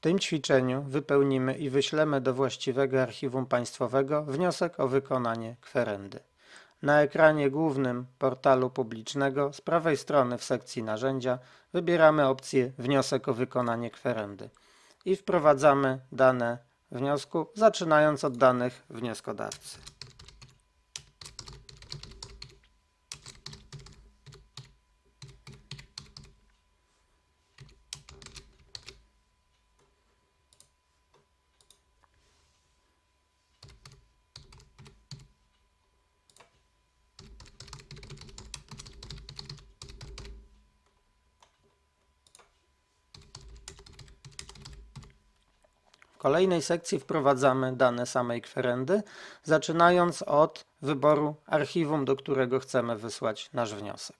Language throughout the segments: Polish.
W tym ćwiczeniu wypełnimy i wyślemy do właściwego archiwum państwowego wniosek o wykonanie kwerendy. Na ekranie głównym portalu publicznego z prawej strony w sekcji narzędzia wybieramy opcję wniosek o wykonanie kwerendy i wprowadzamy dane wniosku, zaczynając od danych wnioskodawcy. Kolejnej sekcji wprowadzamy dane samej kwerendy, zaczynając od wyboru archiwum, do którego chcemy wysłać nasz wniosek.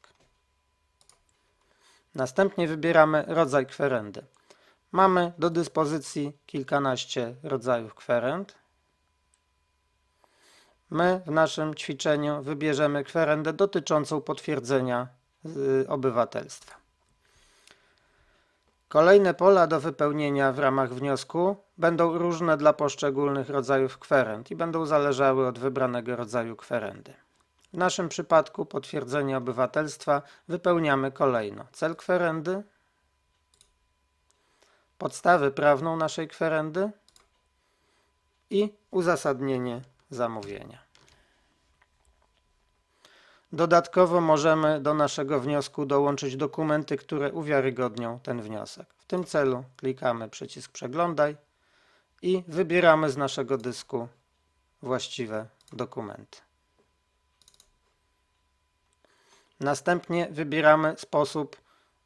Następnie wybieramy rodzaj kwerendy. Mamy do dyspozycji kilkanaście rodzajów kwerend. My w naszym ćwiczeniu wybierzemy kwerendę dotyczącą potwierdzenia y, obywatelstwa. Kolejne pola do wypełnienia w ramach wniosku będą różne dla poszczególnych rodzajów kwerend i będą zależały od wybranego rodzaju kwerendy. W naszym przypadku potwierdzenie obywatelstwa wypełniamy kolejno cel kwerendy, podstawę prawną naszej kwerendy i uzasadnienie zamówienia. Dodatkowo możemy do naszego wniosku dołączyć dokumenty, które uwiarygodnią ten wniosek. W tym celu klikamy przycisk Przeglądaj i wybieramy z naszego dysku właściwe dokumenty. Następnie wybieramy sposób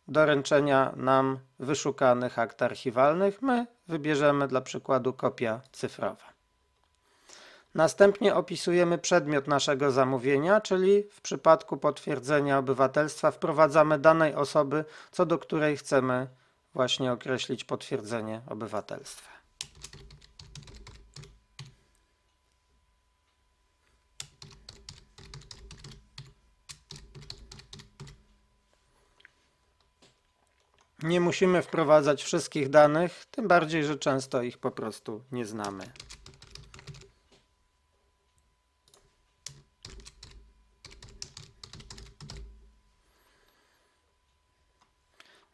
doręczenia nam wyszukanych akt archiwalnych. My wybierzemy dla przykładu kopia cyfrowa. Następnie opisujemy przedmiot naszego zamówienia, czyli w przypadku potwierdzenia obywatelstwa wprowadzamy danej osoby, co do której chcemy właśnie określić potwierdzenie obywatelstwa. Nie musimy wprowadzać wszystkich danych, tym bardziej, że często ich po prostu nie znamy.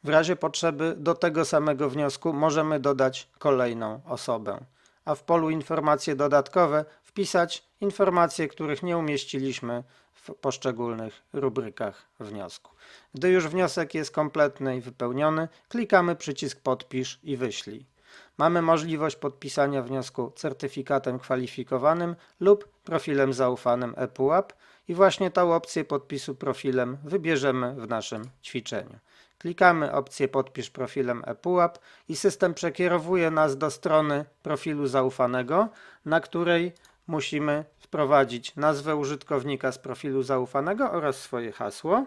W razie potrzeby do tego samego wniosku możemy dodać kolejną osobę, a w polu informacje dodatkowe wpisać informacje, których nie umieściliśmy w poszczególnych rubrykach wniosku. Gdy już wniosek jest kompletny i wypełniony, klikamy przycisk podpisz i wyślij. Mamy możliwość podpisania wniosku certyfikatem kwalifikowanym lub profilem zaufanym ePUAP i właśnie tą opcję podpisu profilem wybierzemy w naszym ćwiczeniu. Klikamy opcję podpisz profilem ePUAP i system przekierowuje nas do strony profilu zaufanego, na której musimy wprowadzić nazwę użytkownika z profilu zaufanego oraz swoje hasło.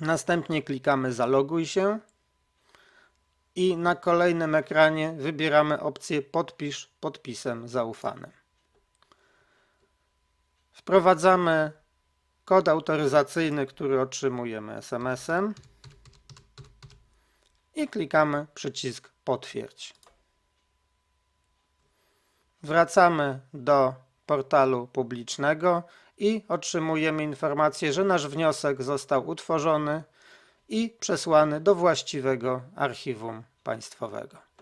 Następnie klikamy zaloguj się i na kolejnym ekranie wybieramy opcję podpisz podpisem zaufanym. Wprowadzamy kod autoryzacyjny, który otrzymujemy SMS-em i klikamy przycisk potwierdź. Wracamy do portalu publicznego i otrzymujemy informację, że nasz wniosek został utworzony i przesłany do właściwego archiwum państwowego.